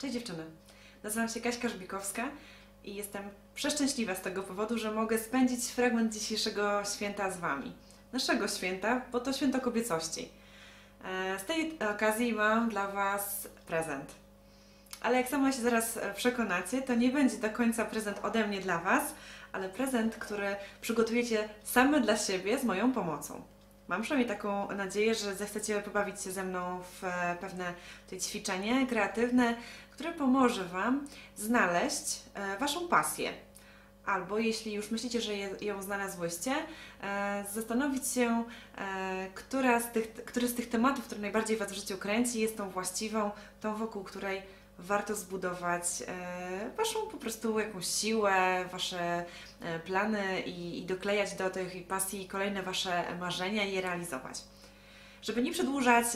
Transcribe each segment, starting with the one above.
Cześć dziewczyny. Nazywam się Kaśka Żbikowska i jestem przeszczęśliwa z tego powodu, że mogę spędzić fragment dzisiejszego święta z Wami. Naszego święta, bo to święto kobiecości. E, Z tej okazji mam dla Was prezent. Ale jak sama się zaraz przekonacie, to nie będzie do końca prezent ode mnie dla Was, ale prezent, który przygotujecie same dla siebie z moją pomocą. Mam przynajmniej taką nadzieję, że zechcecie pobawić się ze mną w e, pewne ćwiczenie kreatywne, które pomoże Wam znaleźć e, Waszą pasję. Albo jeśli już myślicie, że ją znalazłyście, e, zastanowić się, e, która z tych, który z tych tematów, który najbardziej Was w życiu kręci, jest tą właściwą, tą wokół której warto zbudować Waszą po prostu jakąś siłę, Wasze plany i, i doklejać do tej pasji kolejne Wasze marzenia i je realizować. Żeby nie przedłużać,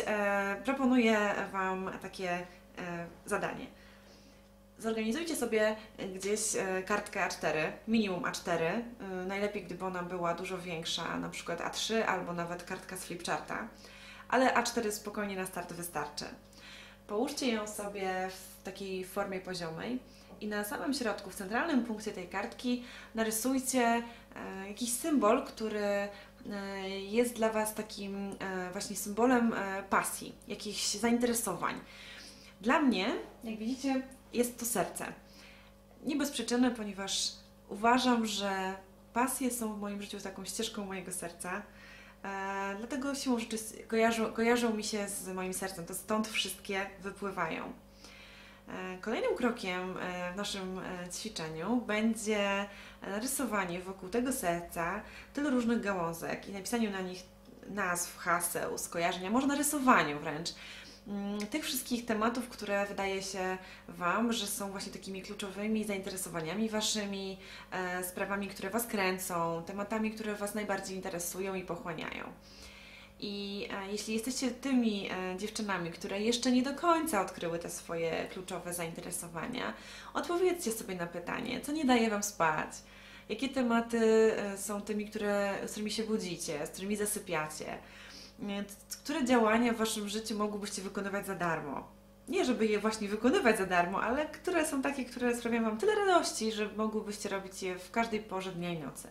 proponuję Wam takie zadanie. Zorganizujcie sobie gdzieś e, kartkę A4, minimum A4, e, najlepiej gdyby ona była dużo większa, na przykład A3 albo nawet kartka z flipcharta, ale A4 spokojnie na start wystarczy. Połóżcie ją sobie w takiej formie poziomej i na samym środku, w centralnym punkcie tej kartki narysujcie e, jakiś symbol, który e, jest dla Was takim e, właśnie symbolem e, pasji, jakichś zainteresowań. Dla mnie, jak widzicie, jest to serce. Nie bez przyczyny, ponieważ uważam, że pasje są w moim życiu taką ścieżką mojego serca. E, dlatego siłą rzeczy kojarzą, kojarzą mi się z moim sercem, to stąd wszystkie wypływają. E, Kolejnym krokiem e, w naszym ćwiczeniu będzie narysowanie wokół tego serca tylu różnych gałązek i napisaniu na nich nazw, haseł, skojarzeń, a może narysowaniu wręcz tych wszystkich tematów, które wydaje się Wam, że są właśnie takimi kluczowymi zainteresowaniami Waszymi, e, sprawami, które Was kręcą, tematami, które Was najbardziej interesują i pochłaniają. I e, jeśli jesteście tymi e, dziewczynami, które jeszcze nie do końca odkryły te swoje kluczowe zainteresowania, odpowiedzcie sobie na pytanie, co nie daje Wam spać, jakie tematy są tymi, które, z którymi się budzicie, z którymi zasypiacie, które działania w Waszym życiu mogłybyście wykonywać za darmo. Nie, żeby je właśnie wykonywać za darmo, ale które są takie, które sprawiają Wam tyle radości, że mogłybyście robić je w każdej porze dnia i nocy.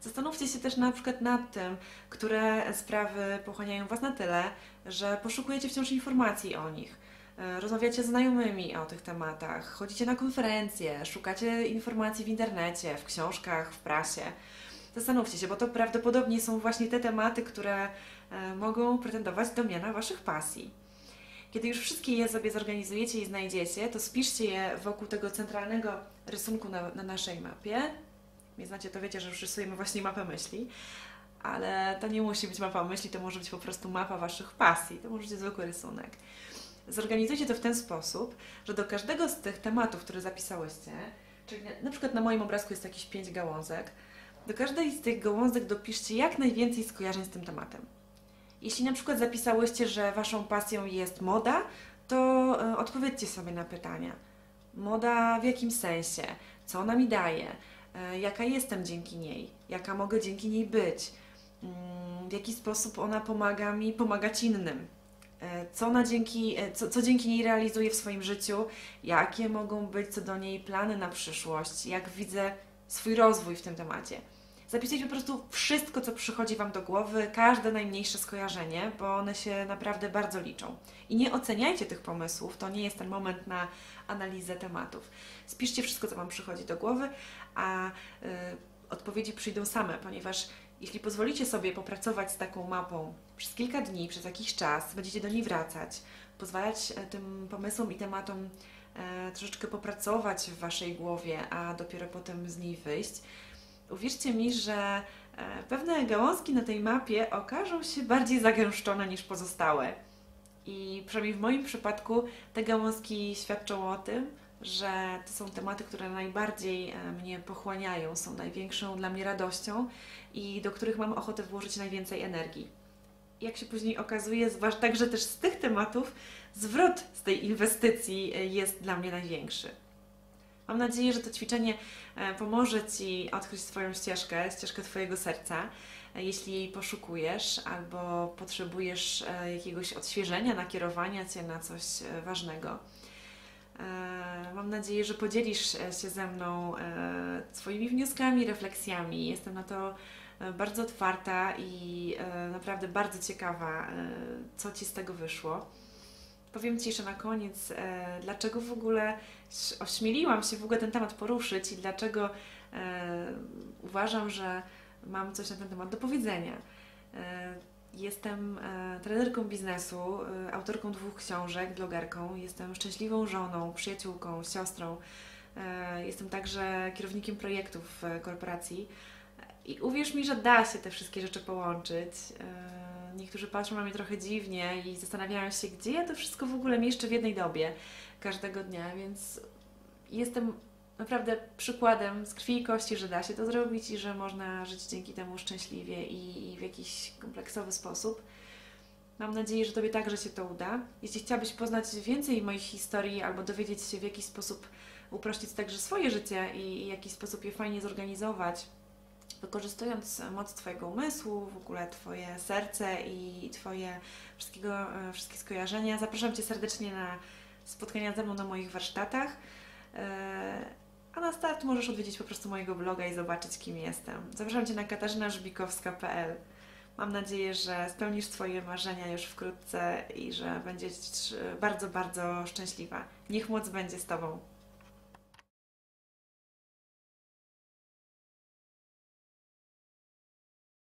Zastanówcie się też na przykład nad tym, które sprawy pochłaniają Was na tyle, że poszukujecie wciąż informacji o nich. E, Rozmawiacie z znajomymi o tych tematach, chodzicie na konferencje, szukacie informacji w internecie, w książkach, w prasie. Zastanówcie się, bo to prawdopodobnie są właśnie te tematy, które e, mogą pretendować do miana Waszych pasji. Kiedy już wszystkie je sobie zorganizujecie i znajdziecie, to spiszcie je wokół tego centralnego rysunku na, na naszej mapie. Nie znacie, to wiecie, że już rysujemy właśnie mapę myśli, ale to nie musi być mapa myśli, to może być po prostu mapa Waszych pasji, to może być zwykły rysunek. Zorganizujcie to w ten sposób, że do każdego z tych tematów, które zapisałyście, czyli na, na przykład na moim obrazku jest jakieś pięć gałązek, do każdej z tych gałązek dopiszcie jak najwięcej skojarzeń z tym tematem. Jeśli na przykład zapisałyście, że Waszą pasją jest moda, to e, odpowiedzcie sobie na pytania. Moda w jakim sensie? Co ona mi daje? E, Jaka jestem dzięki niej? Jaka mogę dzięki niej być? Mm, W jaki sposób ona pomaga mi pomagać innym? E, Co, ona dzięki, co, co dzięki niej realizuję w swoim życiu? Jakie mogą być co do niej plany na przyszłość? Jak widzę swój rozwój w tym temacie? Zapisujcie po prostu wszystko, co przychodzi Wam do głowy, każde najmniejsze skojarzenie, bo one się naprawdę bardzo liczą. I nie oceniajcie tych pomysłów, to nie jest ten moment na analizę tematów. Spiszcie wszystko, co Wam przychodzi do głowy, a y, odpowiedzi przyjdą same, ponieważ jeśli pozwolicie sobie popracować z taką mapą przez kilka dni, przez jakiś czas, będziecie do niej wracać, pozwalać e, tym pomysłom i tematom troszeczkę popracować w Waszej głowie, a dopiero potem z niej wyjść, uwierzcie mi, że e, pewne gałązki na tej mapie okażą się bardziej zagęszczone niż pozostałe. I przynajmniej w moim przypadku te gałązki świadczą o tym, że to są tematy, które najbardziej e, mnie pochłaniają, są największą dla mnie radością i do których mam ochotę włożyć najwięcej energii. Jak się później okazuje, zwłaszcza także też z tych tematów, zwrot z tej inwestycji e, jest dla mnie największy. Mam nadzieję, że to ćwiczenie e, pomoże Ci odkryć swoją ścieżkę, ścieżkę Twojego serca, e, jeśli jej poszukujesz albo potrzebujesz jakiegoś odświeżenia, nakierowania Cię na coś ważnego. Mam nadzieję, że podzielisz się ze mną swoimi wnioskami, refleksjami. Jestem na to bardzo otwarta i e, naprawdę bardzo ciekawa, e, co Ci z tego wyszło. Powiem Ci jeszcze na koniec, e, dlaczego w ogóle ośmieliłam się w ogóle ten temat poruszyć i dlaczego e, uważam, że mam coś na ten temat do powiedzenia. E, Jestem e, trenerką biznesu, e, autorką dwóch książek, blogerką. Jestem szczęśliwą żoną, przyjaciółką, siostrą. E, Jestem także kierownikiem projektów w korporacji. I uwierz mi, że da się te wszystkie rzeczy połączyć. E, Niektórzy patrzą na mnie trochę dziwnie i zastanawiają się, gdzie ja to wszystko w ogóle mieszczę w jednej dobie każdego dnia, więc jestem naprawdę przykładem z krwi i kości, że da się to zrobić i że można żyć dzięki temu szczęśliwie i, w jakiś kompleksowy sposób. Mam nadzieję, że Tobie także się to uda. Jeśli chciałabyś poznać więcej moich historii albo dowiedzieć się, w jaki sposób uprościć także swoje życie i w jaki sposób je fajnie zorganizować, wykorzystując moc Twojego umysłu, w ogóle Twoje serce i Twoje wszystkiego, e, wszystkie skojarzenia, zapraszam Cię serdecznie na spotkania ze mną na moich warsztatach. E, A na start możesz odwiedzić po prostu mojego bloga i zobaczyć, kim jestem. Zapraszam Cię na katarzynażbikowska.pl. Mam nadzieję, że spełnisz swoje marzenia już wkrótce i że będziesz bardzo, bardzo szczęśliwa. Niech moc będzie z Tobą.